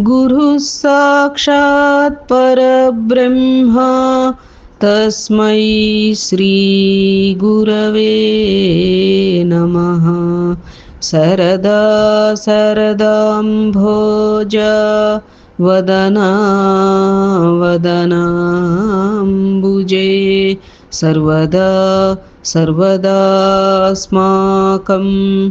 गुरुः साक्षात् परब्रह्म। तस्मै श्रीगुरवे नमः। सरदा सरदाम्भोज वदना वदनाम्बुजे। सर्वदा सर्वदास्माकं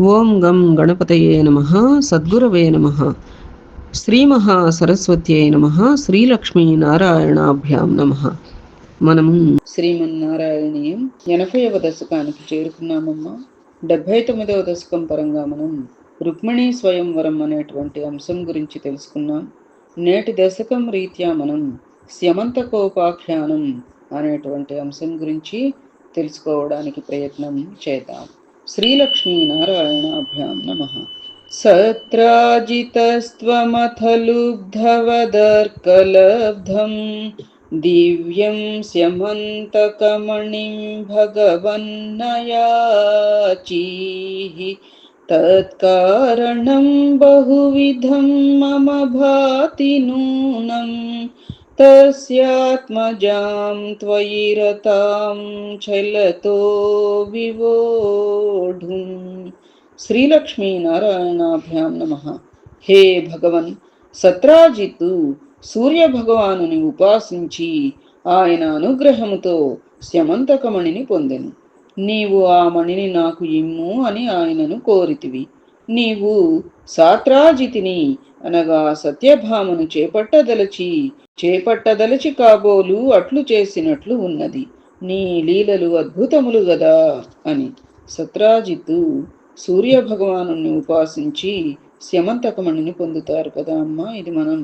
ఓం గం గణపతయే నమ సద్గురవే నమ. శ్రీమహాసరస్వత్యై నమ శ్రీలక్ష్మీ నారాయణాభ్యాం నమ. మనము శ్రీమన్నారాయణీయం ఎనభైవ దశకానికి చేరుకున్నామమ్మా. డెబ్భై తొమ్మిదవ దశకం పరంగా మనం రుక్మిణీ స్వయంవరం అనేటువంటి అంశం గురించి తెలుసుకున్నాం. నేటి దశకం రీత్యా మనం స్యమంతకోపాఖ్యానం అనేటువంటి అంశం గురించి తెలుసుకోవడానికి ప్రయత్నం చేద్దాం. श्रीलक्ष्मीनारायणाभ्यां नमः। सत्राजितस्त्वमथलुब्धवदर्कलब्धं दिव्यं स्यमन्तकमणिं भगवन्नयाचीः तत्कारणं बहुविधं मम भाति नूनम् तस्यात्मजां त्वयि रतां छलतो వివోఢుం శ్రీలక్ష్మీనారాయణాభ్యాం నమ హే భగవన్ సత్రాజిత్తు సూర్య భగవానుని ఉపాసించి ఆయన అనుగ్రహముతో స్యమంతకమణిని పొందెను నీవు ఆ మణిని నాకు ఇమ్ము అని ఆయనను కోరితివి నీవు సాత్రాజితిని అనగా సత్యభామను చేపట్టదలచి చేపట్టదలచి కాబోలు అట్లు చేసినట్లు ఉన్నది. నీ లీలలు అద్భుతములు గదా అని సత్రాజిత్తు సూర్య భగవాను ఉపాసించి స్యమంతకమణిని పొందుతారు కదా అమ్మ. ఇది మనం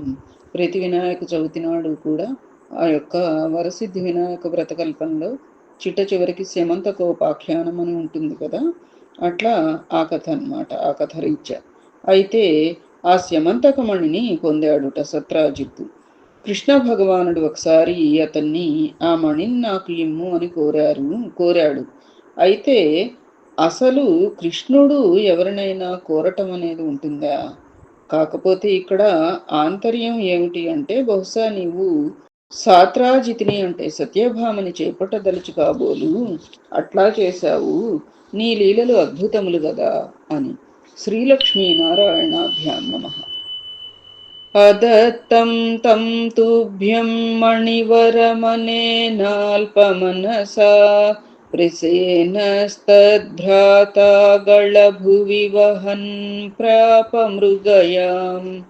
ప్రతి వినాయక చవితి నాడు కూడా ఆ యొక్క వరసిద్ధి వినాయక వ్రతకల్పంలో చిట్ట చివరికి స్యమంతకోపాఖ్యానం అని ఉంటుంది కదా. అట్లా ఆ కథ అనమాట ఆ కథ రీత్యా అయితే ఆ స్యమంతకమణిని పొందాడుట సత్రాజిత్తు. కృష్ణ భగవానుడు ఒకసారి అతన్ని ఆ మణిని నాకు ఇమ్ము అని కోరారు కోరాడు. అయితే అసలు కృష్ణుడు ఎవరినైనా కోరటం అనేది ఉంటుందా? కాకపోతే ఇక్కడ ఆంతర్యం ఏమిటి అంటే బహుశా నీవు సాత్రాజితిని అంటే సత్యభామని చేపట్టదలుచు కాబోలు. అట్లా చేశావు నీ లీలలు అద్భుతములు గదా అని శ్రీలక్ష్మీ నారాయణాభ్యాం నమ. అదత్తం తం తుభ్యం మణివరమనేనాల్పమనసా ప్రసేనస్తద్భ్రాతాగళభువి వహన్ ప్రాపమృగయాం.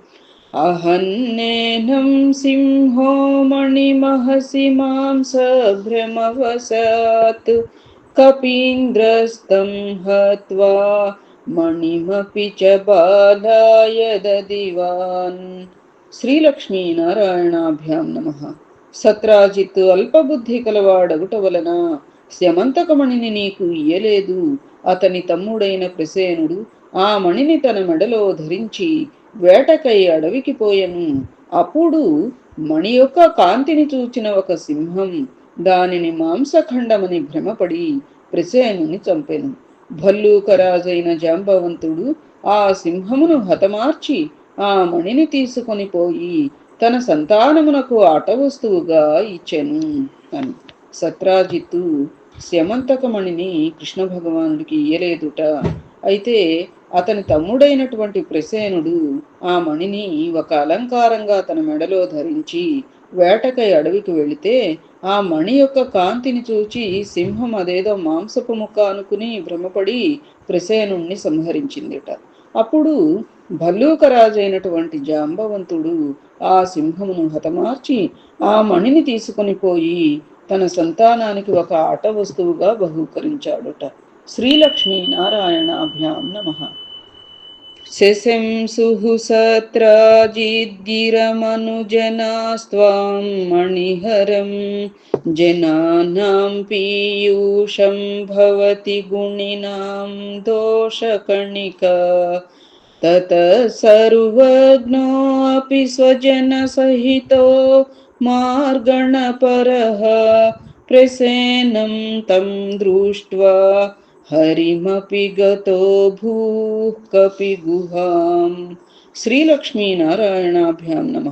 अहन्नेनं सिंहो मणिमहसि मां सभ्रमवसात् कपीन्द्रस्तं हत्वा మణిమపి చ బాలాయ దదివాన్ శ్రీలక్ష్మీ నారాయణాభ్యాం నమ సత్రాజిత్ అల్పబుద్ధి కలవాడగుట వలన శమంతకమణిని నీకు ఇయ్యలేదు అతని తమ్ముడైన ప్రసేనుడు ఆ మణిని తన మెడలో ధరించి వేటకై అడవికి పోయెను. అప్పుడు మణి యొక్క కాంతిని చూచిన ఒక సింహం దానిని మాంసఖండమని భ్రమపడి ప్రసేనుని చంపెను. భల్లూకరాజైన జాంబవంతుడు ఆ సింహమును హతమార్చి ఆ మణిని తీసుకొని పోయి తన సంతానమునకు ఆట వస్తువుగా ఇచ్చెను అని. సత్రాజిత్తు శమంతకమణిని కృష్ణ భగవానుడికి ఇయ్యలేదుట. అయితే అతని తమ్ముడైనటువంటి ప్రసేనుడు ఆ మణిని ఒక అలంకారంగా తన మెడలో ధరించి వేటకై అడవికి వెళితే ఆ మణి యొక్క కాంతిని చూచి సింహం అదేదో మాంసపు ముక్క అనుకుని భ్రమపడి ప్రసేనుణ్ణి సంహరించిందిట. అప్పుడు భల్లూకరాజైనటువంటి జాంబవంతుడు ఆ సింహమును హతమార్చి ఆ మణిని తీసుకొని పోయి తన సంతానానికి ఒక ఆట వస్తువుగా బహూకరించాడుట. श्रीलक्ष्मीनारायणाभ्यां नमः। शशंसुः सत्राजिद्गिरमनुजनास्त्वां मणिहरं जनानां पीयूषं भवति गुणिनां दोषकणिका। ततः सर्वज्ञोऽपि स्वजनसहितो मार्गणपरः प्रसेनं तं दृष्ट्वा హరిమపి గతో భూ కపి గుహాం శ్రీలక్ష్మీనారాయణాభ్యాం నమ.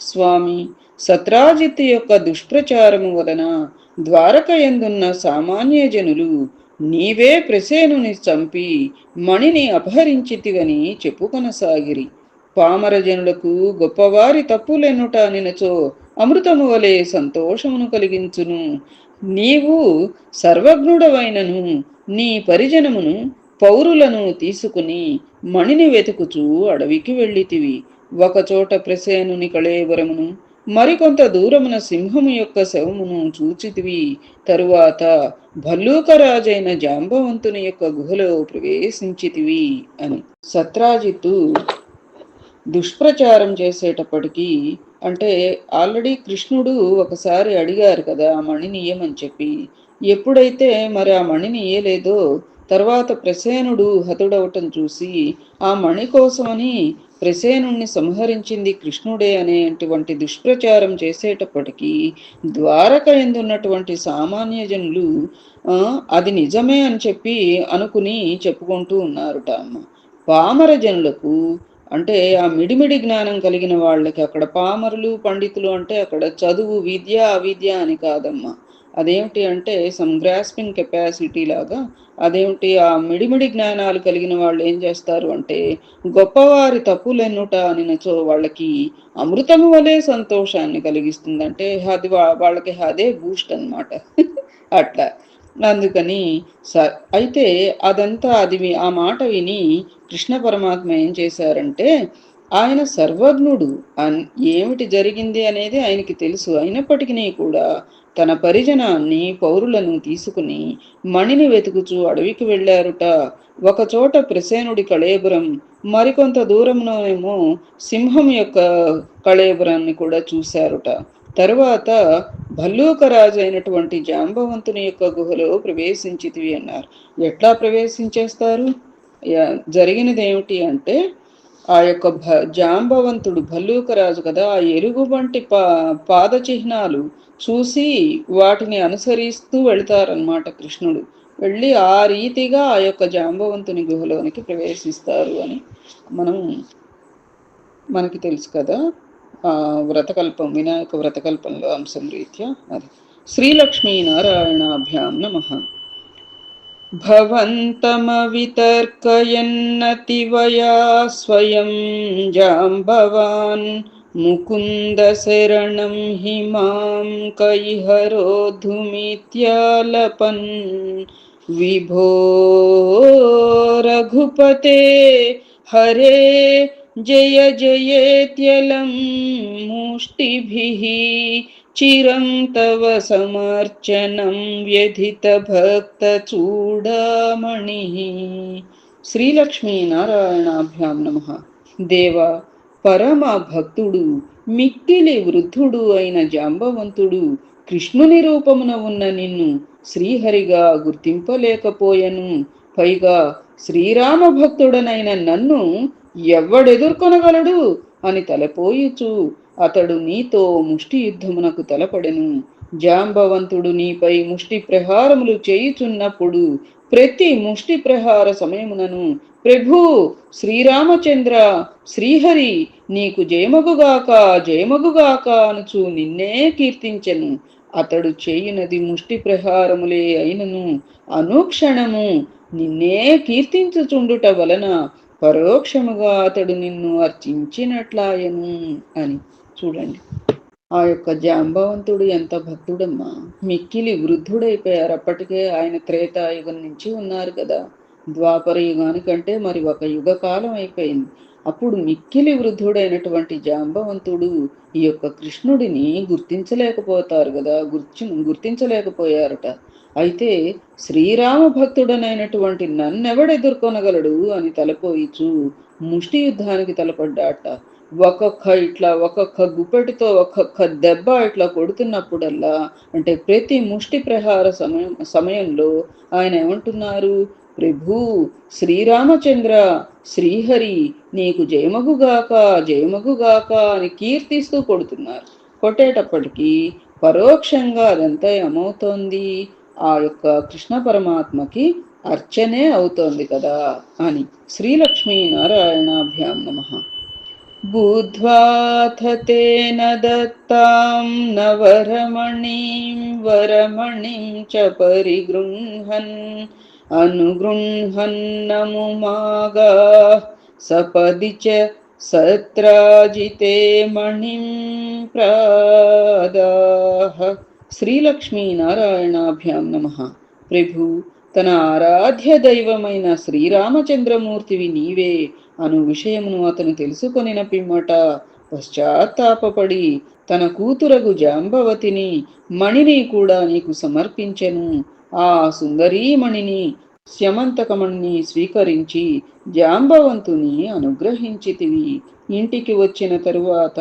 స్వామి సత్రాజిత్ యొక్క దుష్ప్రచారము వలన ద్వారకయందున్న సామాన్య జనులు నీవే ప్రసేనుని చంపి మణిని అపహరించితివని చెప్పుకొనసాగిరి. పామరజనులకు గొప్పవారి తప్పులెన్నుట నినచో అమృతము వలె సంతోషమును కలిగించును. నీవు సర్వజ్ఞుడవైనను నీ పరిజనమును పౌరులను తీసుకుని మణిని వెతుకుచూ అడవికి వెళ్ళితివి. ఒకచోట ప్రసేనుని కళేవరమును మరికొంత దూరమున సింహము యొక్క శవమును చూచితివి. తరువాత భల్లూకరాజైన జాంబవంతుని యొక్క గుహలో ప్రవేశించితివి అని. సత్రాజిత్తు దుష్ప్రచారం చేసేటప్పటికీ అంటే ఆల్రెడీ కృష్ణుడు ఒకసారి అడిగారు కదా ఆ మణిని ఇయ్యమని చెప్పి. ఎప్పుడైతే మరి ఆ మణిని ఇయ్యలేదో తర్వాత ప్రసేనుడు హతుడవటం చూసి ఆ మణి కోసమని ప్రసేనుణ్ణి సంహరించింది కృష్ణుడే అనేటువంటి దుష్ప్రచారం చేసేటప్పటికీ ద్వారక ఎందున్నటువంటి సామాన్య జనులు అది నిజమే అని చెప్పి అనుకుని చెప్పుకుంటూ ఉన్నారుట అమ్మ. పామర జనులకు అంటే ఆ మిడిమిడి జ్ఞానం కలిగిన వాళ్ళకి అక్కడ పామరులు పండితులు అంటే అక్కడ చదువు విద్య అవిద్య అని కాదమ్మా. అదేమిటి అంటే సమ్ గ్రాస్పింగ్ కెపాసిటీ లాగా అదేమిటి ఆ మిడిమిడి జ్ఞానాలు కలిగిన వాళ్ళు ఏం చేస్తారు అంటే గొప్పవారి తప్పులెన్నుట అనినచో వాళ్ళకి అమృతము వలె సంతోషాన్ని కలిగిస్తుంది. అంటే అది వా- వాళ్ళకి అదే బూస్ట్ అన్నమాట. అట్లా. అందుకని స అయితే అదంతా అది వి- ఆ మాట విని కృష్ణ పరమాత్మ ఏం చేశారంటే ఆయన సర్వజ్ఞుడు అన్- ఏమిటి జరిగింది అనేది ఆయనకి తెలుసు. అయినప్పటికీ కూడా తన పరిజనాన్ని పౌరులను తీసుకుని మణిని వెతుకుచూ అడవికి వెళ్ళారుట. ఒకచోట ప్రసేనుడి కళేబురం మరికొంత దూరంలోనేమో సింహం యొక్క కళేబురాన్ని కూడా చూశారుట. తరువాత భల్లూకరాజు అయినటువంటి జాంబవంతుని యొక్క గుహలో ప్రవేశించితివి అన్నారు. ఎట్లా ప్రవేశించేస్తారు? జరిగినది ఏమిటి అంటే ఆ యొక్క భ జాంబవంతుడు భల్లూకరాజు కదా ఆ ఎలుగు వంటి పా పాద చిహ్నాలు చూసి వాటిని అనుసరిస్తూ వెళ్తారనమాట కృష్ణుడు. వెళ్ళి ఆ రీతిగా ఆ యొక్క జాంబవంతుని గుహలోనికి ప్రవేశిస్తారు అని మనం మనకి తెలుసు కదా ఆ వ్రతకల్పం వినాయక వ్రతకల్పంలో అంశం రీత్యా అది. శ్రీలక్ష్మీ నారాయణాభ్యాం నమ. भवन्तमवितर्कयन्नतिवया स्वयं जाम्बवान् मुकुन्दशरणं हि माँ कैहरोधुमित्यालपन्। विभो रघुपते हरे जय जयेत्यलं मुष्टिभिः। ముష్టిభిः చిరం తవ సమర్చనం వ్యధిత భక్త చూడామణి శ్రీలక్ష్మీ నారాయణాభ్యాం నమ దేవ పరమ భక్తుడు మిక్కిలి వృద్ధుడు అయిన జాంబవంతుడు కృష్ణుని రూపమున ఉన్న నిన్ను శ్రీహరిగా గుర్తింపలేకపోయెను. పైగా శ్రీరామ భక్తుడనైన నన్ను ఎవ్వడెదుర్కొనగలడు అని తలపోయిచు అతడు నీతో ముష్టి యుద్ధమునకు తలపడెను. జాంబవంతుడు నీపై ముష్టి ప్రహారములు చేయుచున్నప్పుడు ప్రతి ముష్టి ప్రహార సమయమునను ప్రభు శ్రీరామచంద్ర శ్రీహరి నీకు జయమగుగాక జయమగుగాక అనుచు నిన్నే కీర్తించెను. అతడు చేయునది ముష్టి ప్రహారములే అయినను. అనుక్షణము నిన్నే కీర్తించుచుండుట వలన పరోక్షముగా అతడు నిన్ను అర్చించినట్లాయను అని. చూడండి. ఆ యొక్క జాంబవంతుడు ఎంత భక్తుడమ్మా. మిక్కిలి వృద్ధుడైపోయారు. అప్పటికే ఆయన త్రేతాయుగం నుంచి ఉన్నారు కదా. ద్వాపర యుగానికంటే మరి ఒక యుగ కాలం అయిపోయింది. అప్పుడు మిక్కిలి వృద్ధుడైనటువంటి జాంబవంతుడు ఈ యొక్క కృష్ణుడిని గుర్తించలేకపోతారు కదా. గుర్తి గుర్తించలేకపోయారట. అయితే శ్రీరామ భక్తుడనైనటువంటి నన్నెవడెదుర్కొనగలడు అని తలపోయిచు ముష్టి యుద్ధానికి తలపడ్డాట. ఒక్కొక్క ఇట్లా ఒక్కొక్క గుప్పెటితో ఒక్కొక్క దెబ్బ ఇట్లా కొడుతున్నప్పుడల్లా అంటే ప్రతి ముష్టి ప్రహార సమయం సమయంలో ఆయన ఏమంటున్నారు? ప్రభు శ్రీరామచంద్ర శ్రీహరి నీకు జయమగుగాక జయమగుగాక అని కీర్తిస్తూ కొడుతున్నారు. కొట్టేటప్పటికీ పరోక్షంగా అదంతా ఏమవుతోంది? ఆ యొక్క కృష్ణ పరమాత్మకి అర్చనే అవుతోంది కదా అని శ్రీలక్ష్మీ నారాయణాభ్యాం నమ. బుద్ధ్వాథ తేన దత్తాం నవరమణీం వరమణిం చ పరిగృహన్ అనుగృహన్నముమాగా సపది చ సత్రాజితే మణిం ప్రాదాహ శ్రీలక్ష్మీ నారాయణాభ్యాం నమ ప్రభు తన ఆరాధ్య దైవమైన శ్రీరామచంద్రమూర్తివి నీవే అను విషయమును అతను తెలుసుకొనిన పిమ్మట పశ్చాత్తాపడి తన కూతురగు జాంబవతిని మణిని కూడా నీకు సమర్పించెను. ఆ సుందరీమణిని శ్యమంతకమణిని స్వీకరించి జాంబవంతుని అనుగ్రహించితివి. ఇంటికి వచ్చిన తరువాత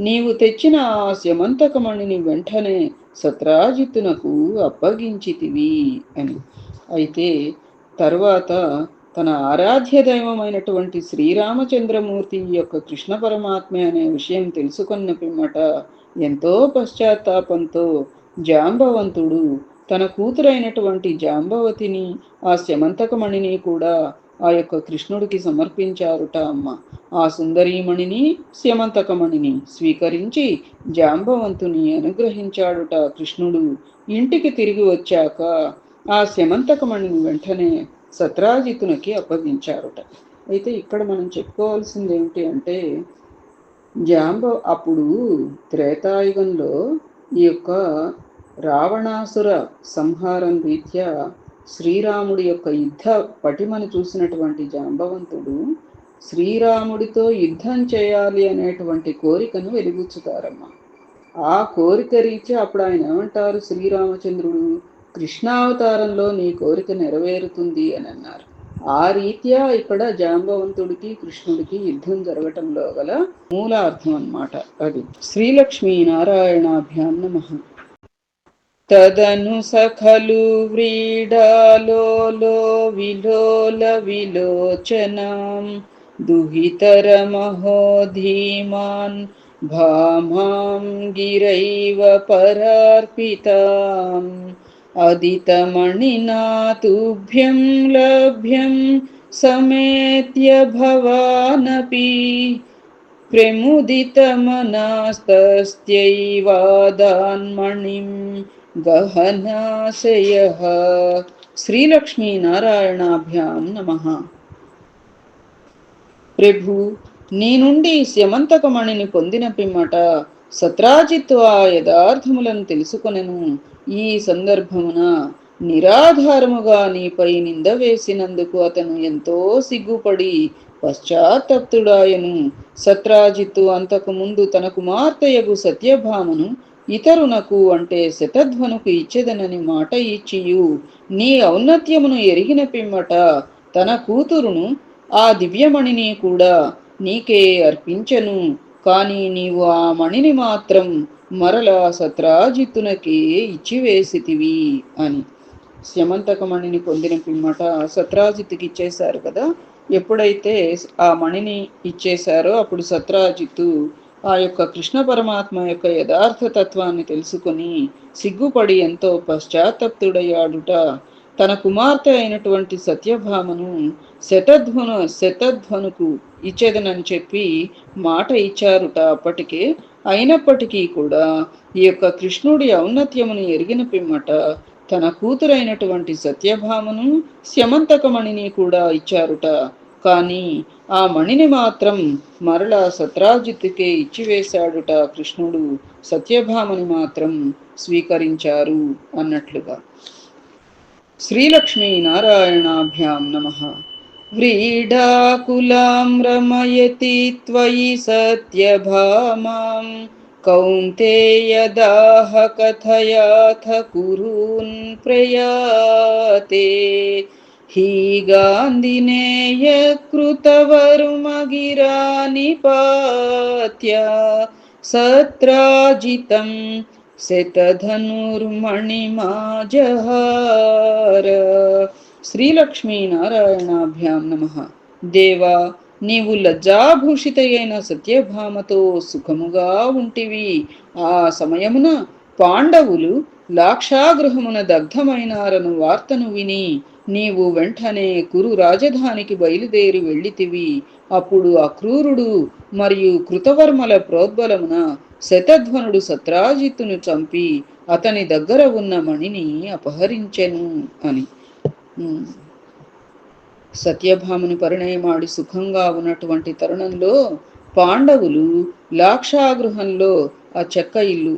నీవు తెచ్చిన ఆ శ్యమంతకమణిని వెంటనే సత్రాజిత్తునకు అప్పగించితివి అని. అయితే తర్వాత తన ఆరాధ్య దైవమైనటువంటి శ్రీరామచంద్రమూర్తి యొక్క కృష్ణ పరమాత్మే అనే విషయం తెలుసుకున్న పిమ్మట ఎంతో పశ్చాత్తాపంతో జాంబవంతుడు తన కూతురైనటువంటి జాంబవతిని ఆ శమంతకమణిని కూడా ఆ యొక్క కృష్ణుడికి సమర్పించారుట అమ్మ. ఆ సుందరీమణిని శమంతకమణిని స్వీకరించి జాంబవంతుని అనుగ్రహించాడుట కృష్ణుడు. ఇంటికి తిరిగి వచ్చాక ఆ శమంతకమణిని వెంటనే సత్రాజితునికి అప్పగించారట. అయితే ఇక్కడ మనం చెప్పుకోవాల్సింది ఏమిటి అంటే జాంబ అప్పుడు త్రేతాయుగంలో ఈ యొక్క రావణాసుర సంహారం రీత్యా శ్రీరాముడి యొక్క యుద్ధ పటిమను చూసినటువంటి జాంబవంతుడు శ్రీరాముడితో యుద్ధం చేయాలి అనేటువంటి కోరికను వెలిగుచ్చుతారమ్మ ఆ కోరిక రీత్యా అప్పుడు ఆయన ఏమంటారు శ్రీరామచంద్రుడు? కృష్ణావతారంలో నీ కోరిక నెరవేరుతుంది అని అన్నారు. ఆ రీత్యా ఇక్కడ జాంబవంతుడికి కృష్ణుడికి యుద్ధం జరగటంలో గల మూలార్థం అన్నమాట అది. శ్రీలక్ష్మీ నారాయణాభ్యాం నమ. తదను సఖలు వ్రీడాలో విలోల విలోచనాం. దుహితరమహో ధీమాన్ భామాం గిరైవ పరార్పితాం. अदितमणिना లభ్యం लभ्यं समेत्य भवानपि प्रमुदितमनास्तस्यैवादान्मणिं శ్రీలక్ష్మీ శ్రీలక్ష్మీనారాయణాభ్యాం నమ ప్రభు నీ నుండి శమంతకమణిని పొందిన పిమ్మట సత్రాజిత్వా యథార్థములను తెలుసుకొనెను. ఈ సందర్భమున నిరాధారముగా నీపై నింద వేసినందుకు అతను ఎంతో సిగ్గుపడి పశ్చాత్తప్తుడాయను. సత్రాజిత్తు అంతకు ముందు తన కుమార్తెయగు సత్యభామను ఇతరునకు అంటే శతధ్వనుకు ఇచ్చేదనని మాట ఇచ్చియు. నీ ఔన్నత్యమును ఎరిగిన పిమ్మట తన కూతురును ఆ దివ్యమణిని కూడా నీకే అర్పించను. కానీ నీవు ఆ మణిని మాత్రం మరలా సత్రాజిత్తునకే ఇచ్చివేసితివి అని. శమంతకమణిని పొందిన పిమ్మట సత్రాజిత్తుకి ఇచ్చేశారు కదా? ఎప్పుడైతే ఆ మణిని ఇచ్చేశారో అప్పుడు సత్రాజిత్తు ఆ యొక్క కృష్ణ పరమాత్మ యొక్క యథార్థ తత్వాన్ని తెలుసుకొని సిగ్గుపడి ఎంతో పశ్చాత్తప్తుడయ్యాడుట. తన కుమార్తె అయినటువంటి సత్యభామను శతధ్వను శతధ్వనుకు ఇచ్చేదనని చెప్పి మాట ఇచ్చారుట. అప్పటికే అయినప్పటికీ కూడా ఈ యొక్క కృష్ణుడి ఔన్నత్యమును ఎరిగిన పిమ్మట తన కూతురైనటువంటి సత్యభామను స్యమంతకమణిని కూడా ఇచ్చారుట. కానీ ఆ మణిని మాత్రం మరలా సత్రాజిత్తుకే ఇచ్చివేశాడుట కృష్ణుడు సత్యభామని మాత్రం స్వీకరించారు అన్నట్లుగా. శ్రీలక్ష్మీ నారాయణాభ్యాం నమ. व्रीडाकुलां रमयति त्वयि सत्यभामां कौन्तेयदाह कथयाथ कुरून् प्रयाते। हि गान्धिने यः कृतवरुमगिरानिपात्या सत्राजितं सतधनुर्मणिमाजहार శ్రీలక్ష్మీనారాయణాభ్యాం నమ. దేవా నీవు లజ్జాభూషితయైన సత్యభామతో సుఖముగా ఉంటివి. ఆ సమయమున పాండవులు లాక్షాగృహమున దగ్ధమైనారను వార్తను విని నీవు వెంటనే కురు రాజధానికి బయలుదేరి వెళ్ళితివి. అప్పుడు అక్రూరుడు మరియు కృతవర్మల ప్రోద్బలమున శతధ్వనుడు సత్రాజిత్తును చంపి అతని దగ్గర ఉన్న మణిని అపహరించెను అని. సత్యభామని పరిణయమాడి సుఖంగా ఉన్నటువంటి తరుణంలో పాండవులు లాక్షాగృహంలో ఆ చెక్క ఇల్లు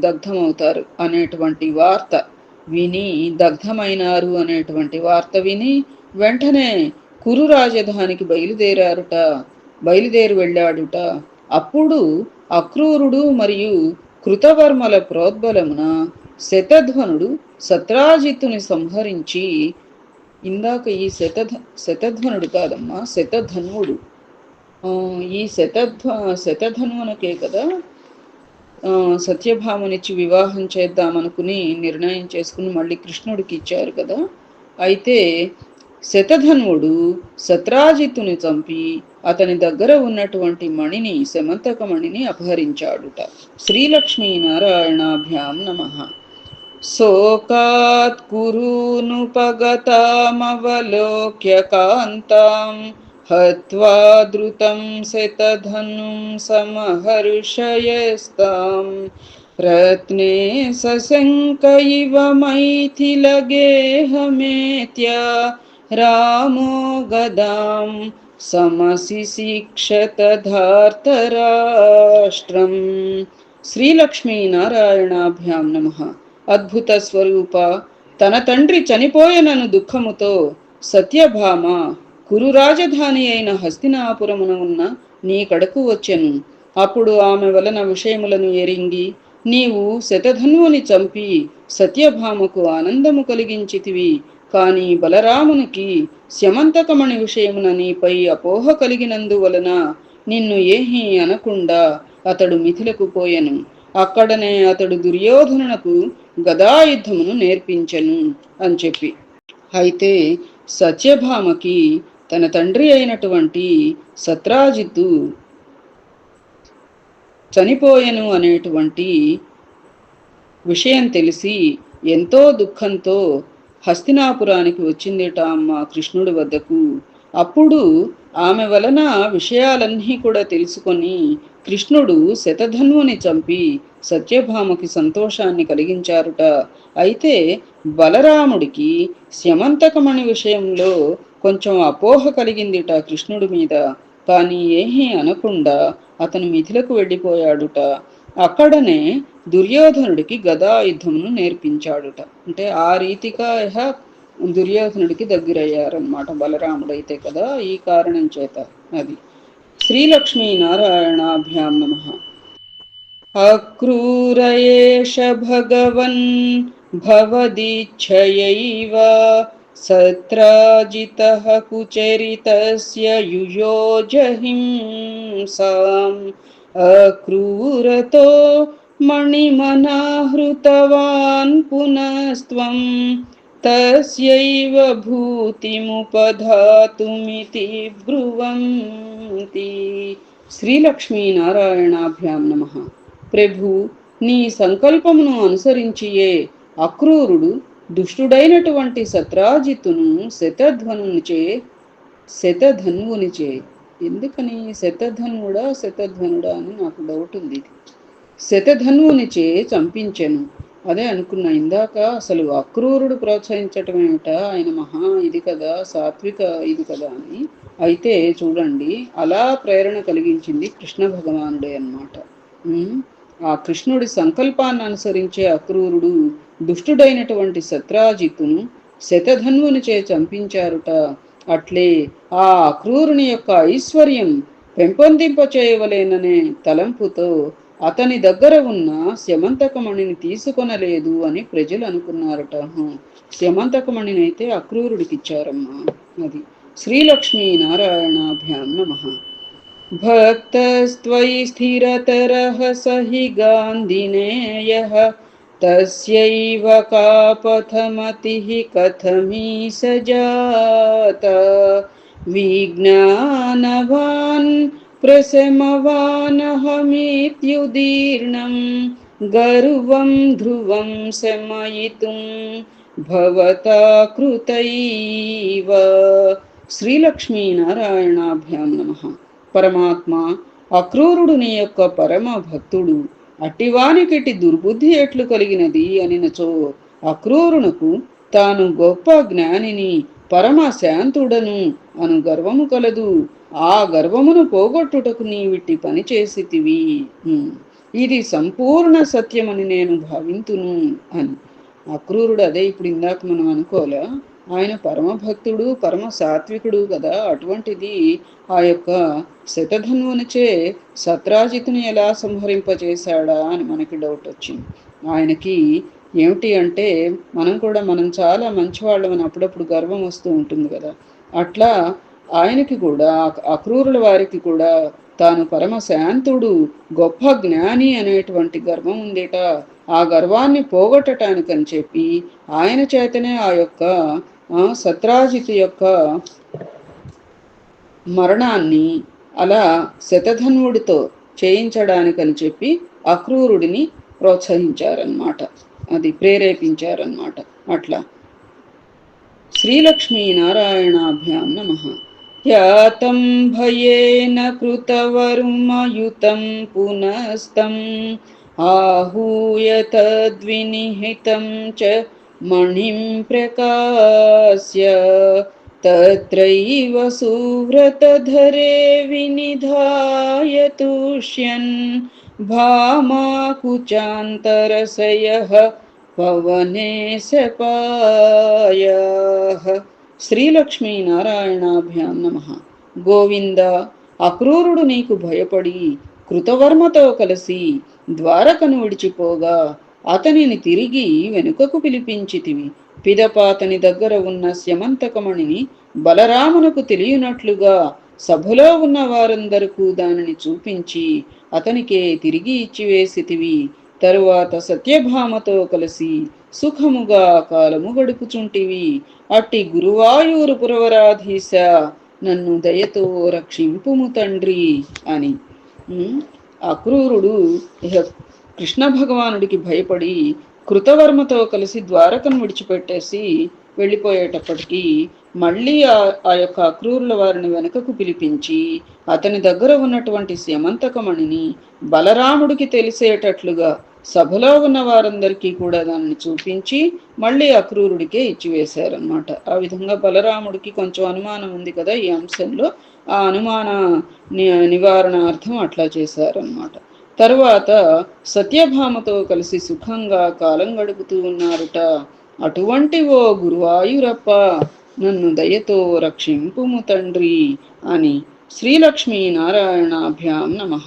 దగ్ధమవుతారు అనేటువంటి వార్త విని దగ్ధమైనారు అనేటువంటి వార్త విని వెంటనే కురు రాజధానికి బయలుదేరారుట బయలుదేరి వెళ్ళాడుట. అప్పుడు అక్రూరుడు మరియు కృతవర్మల ప్రోద్బలమున శతధ్వనుడు సత్రాజిత్తుని సంహరించి ఇందాక ఈ శతధ శతధ్వనుడు కాదమ్మా శతధన్వుడు. ఈ శతధ్వ శతధన్వనకే కదా సత్యభామనిచ్చి వివాహం చేద్దామనుకుని నిర్ణయం చేసుకుని మళ్ళీ కృష్ణుడికి ఇచ్చారు కదా. అయితే శతధన్వుడు సత్రాజిత్తుని చంపి అతని దగ్గర ఉన్నటువంటి మణిని శమంతక మణిని అపహరించాడుట. శ్రీలక్ష్మీ నారాయణాభ్యాం నమః. शोकात् कुरूनुपगतामवलोक्य कान्तां हत्वा द्रुतं शतधनुं समहर्षयस्ताम्। रत्ने सशङ्क इव मैथिलगेहमेत्या रामो गदां समशिशिक्षतधार्तराष्ट्रम्। श्रीलक्ष्मीनारायणाभ्यां नमः। అద్భుత స్వరూప. తన తండ్రి చనిపోయనను దుఃఖముతో సత్యభామ కురు రాజధాని అయిన హస్తినాపురమున ఉన్న నీ కడకు వచ్చెను. అప్పుడు ఆమె వలన విషయములను ఎరింగి నీవు శతధన్వుని చంపి సత్యభామకు ఆనందము కలిగించితివి. కాని బలరామునికి శమంతకమణి విషయమున నీపై అపోహ కలిగినందువలన నిన్ను ఏహీ అనకుండా అతడు మిథిలకు పోయెను. అక్కడనే అతడు దుర్యోధనునకు గదాయుద్ధమును నేర్పించెను అని చెప్పి. అయితే సత్యభామకి తన తండ్రి అయినటువంటి సత్రాజిత్తు చనిపోయెను అనేటువంటి విషయం తెలిసి ఎంతో దుఃఖంతో హస్తినాపురానికి వచ్చిందిట అమ్మ కృష్ణుడి వద్దకు. అప్పుడు ఆమె వలన విషయాలన్నీ కూడా తెలుసుకొని కృష్ణుడు శతధన్వుని చంపి సత్యభామకి సంతోషాన్ని కలిగించారుట. అయితే బలరాముడికి శమంతకమణి విషయంలో కొంచెం అపోహ కలిగిందిట కృష్ణుడి మీద. కానీ ఏమీ అనకుండా అతను మిథిలకు వెళ్ళిపోయాడుట. అక్కడనే దుర్యోధనుడికి గదాయుద్ధమును నేర్పించాడుట. అంటే ఆ రీతిగా ఇహ దుర్యోధనుడికి దగ్గరయ్యారనమాట బలరాముడైతే కదా ఈ కారణం చేత అది. శ్రీలక్ష్మీ నారాయణాభ్యాం నమ. अक्रूर एष भगवन् भवदीच्छयैव सत्राजितः कुचरितस्य युयोजहिंसाम् अक्रूरतो मणिमनाहृतवान् पुनस्त्वं, तस्यैव भूतिमुपधातुमिति ब्रुवन्ति। श्रीलक्ष्मीनारायणाभ्यां नमः। ప్రభు నీ సంకల్పమును అనుసరించియే అక్రూరుడు దుష్టుడైనటువంటి సత్రాజిత్తును శతధ్వనునిచే శతధన్వునిచే. ఎందుకని? శతధన్వుడా శతధ్వనుడా అని నాకు డౌట్ ఉంది. శతధన్వునిచే చంపించెను. అదే అనుకున్నా. ఇందాక అసలు అక్రూరుడు ప్రోత్సహించటం ఏమిట? ఆయన మహా ఇది కదా సాత్విక ఇది కదా అని. అయితే చూడండి అలా ప్రేరణ కలిగించింది కృష్ణ భగవానుడే అన్నమాట. ఆ కృష్ణుడి సంకల్పాన్ని అనుసరించే అక్రూరుడు దుష్టుడైనటువంటి శత్రాజితును శతధన్వుని చే చంపించారుట. అట్లే ఆ అక్రూరుని యొక్క ఐశ్వర్యం పెంపొందింప చేయవలేననే తలంపుతో అతని దగ్గర ఉన్న శమంతకమణిని తీసుకొనలేదు అని ప్రజలు అనుకున్నారట. శమంతకమణినైతే అక్రూరుడికిచ్చారమ్మా. అక్రూరుడికి ఇచ్చారమ్మా అది శ్రీలక్ష్మీ నారాయణాభ్యాం నమ. भक्तस्त्वयि स्थिरतरः स हि गान्धिनेयः तस्यैव का पथमतिः कथमी स जाता। विज्ञानवान् प्रशमवानहमेत्युदीर्णं गर्वं ध्रुवं शमयितुं भवता कृतैव। श्रीलक्ष्मीनारायणाभ्यां नमः। పరమాత్మ అక్రూరుడు నీ యొక్క పరమ భక్తుడు. అట్టివానికిటి దుర్బుద్ధి ఎట్లు కలిగినది అనినచో అక్రూరునకు తాను గొప్ప జ్ఞానిని పరమ శాంతుడను అను గర్వము కలదు. ఆ గర్వమును పోగొట్టుటకు నీవిట్టి పని చేసితివి. ఇది సంపూర్ణ సత్యమని నేను భావింతును అని. అక్రూరుడు అదే ఇప్పుడు ఇందాక మనం అనుకోలే ఆయన పరమ భక్తుడు పరమ సాత్వికుడు కదా. అటువంటిది ఆ యొక్క శతధన్వునిచే సత్రాజిత్తుని ఎలా సంహరింపజేశాడా అని మనకి డౌట్ వచ్చింది. ఆయనకి ఏమిటి అంటే మనం కూడా మనం చాలా మంచివాళ్ళమని అప్పుడప్పుడు గర్వం వస్తూ ఉంటుంది కదా. అట్లా ఆయనకి కూడా అక్రూరుల వారికి కూడా తాను పరమ శాంతుడు గొప్ప జ్ఞాని అనేటువంటి గర్వం ఉందేట. ఆ గర్వాన్ని పోగొట్టటానికని చెప్పి ఆయన చేతనే ఆ యొక్క సత్రాజితు యొక్క మరణాన్ని అలా శతధన్వుడితో చేయించడానికని చెప్పి అక్రూరుడిని ప్రోత్సహించారన్నమాట అది ప్రేరేపించారన్నమాట అట్లా శ్రీలక్ష్మీ నారాయణాభ్యాం నమ యాతం భయేన కృతవరుమయుతం పునస్తం आहूय तद्विनिहितं च मणिं प्रकाश्य तत्रैव सुव्रतधरे विनिधाय तुष्यन् भामाकुचान्तरसयः पवने सपायाः శ్రీలక్ష్మీనారాయణాభ్యాం నమ గోవింద అక్రూరుడు నీకు భయపడి కృతవర్మతో కలిసి ద్వారకను విడిచిపోగా అతనిని తిరిగి వెనుకకు పిలిపించితివి. పిదప అతని దగ్గర ఉన్న శమంతకమణిని బలరామునకు తెలియనట్లుగా సభలో ఉన్న వారందరకు దానిని చూపించి అతనికే తిరిగి ఇచ్చివేసితివి తరువాత సత్యభామతో కలిసి సుఖముగా కాలము గడుపుచుంటివి. అట్టి గురువాయూరు పురవరాధీశ నన్ను దయతో రక్షింపుము తండ్రి అని. అక్రూరుడు కృష్ణ భగవానుడికి భయపడి కృతవర్మతో కలిసి ద్వారకను విడిచిపెట్టేసి వెళ్ళిపోయేటప్పటికీ మళ్ళీ ఆ ఆ యొక్క అక్రూరుల వారిని వెనుకకు పిలిపించి అతని దగ్గర ఉన్నటువంటి స్యమంతకమణిని బలరాముడికి తెలిసేటట్లుగా సభలో ఉన్న వారందరికీ కూడా దానిని చూపించి మళ్ళీ అక్రూరుడికే ఇచ్చివేశారనమాట ఆ విధంగా బలరాముడికి కొంచెం అనుమానం ఉంది కదా ఈ అంశంలో. ఆ అనుమాన ని- నివారణార్థం అట్లా చేశారనమాట తరువాత సత్యభామతో కలిసి సుఖంగా కాలం గడుపుతూ ఉన్నారుట. అటువంటి ఓ గురువాయూరప్ప నన్ను దయతో రక్షింపుము తండ్రి అని శ్రీలక్ష్మీ నారాయణాభ్యాం నమ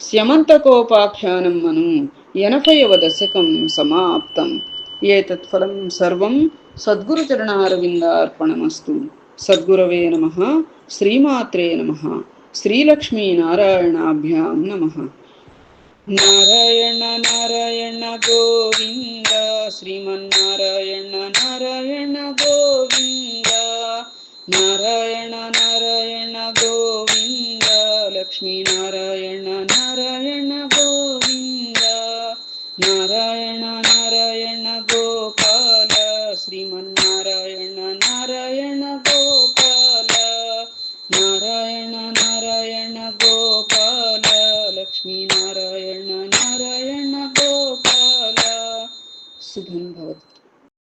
స్యమంతకోపాఖ్యానం అను ఎనభైవ దశకం సమాప్తం. ఏతత్ఫలం సర్వం సద్గురుచరణారవిందార్పణమస్తు సద్గురవే నమ. శ్రీమాత్రే నమ. శ్రీలక్ష్మీనారాయణాభ్యాం నమ. ನಾರಾಯಣ ನಾರಾಯಣ ಗೋವಿಂದ ಶ್ರೀಮನ್ನಾರಾಯಣ ನಾರಾಯಣ ಗೋವಿಂದ ನಾರಾಯಣ ನಾರಾಯಣ ಗೋವಿಂದ ಲಕ್ಷ್ಮೀನಾರಾಯಣ ನಾರಾಯಣ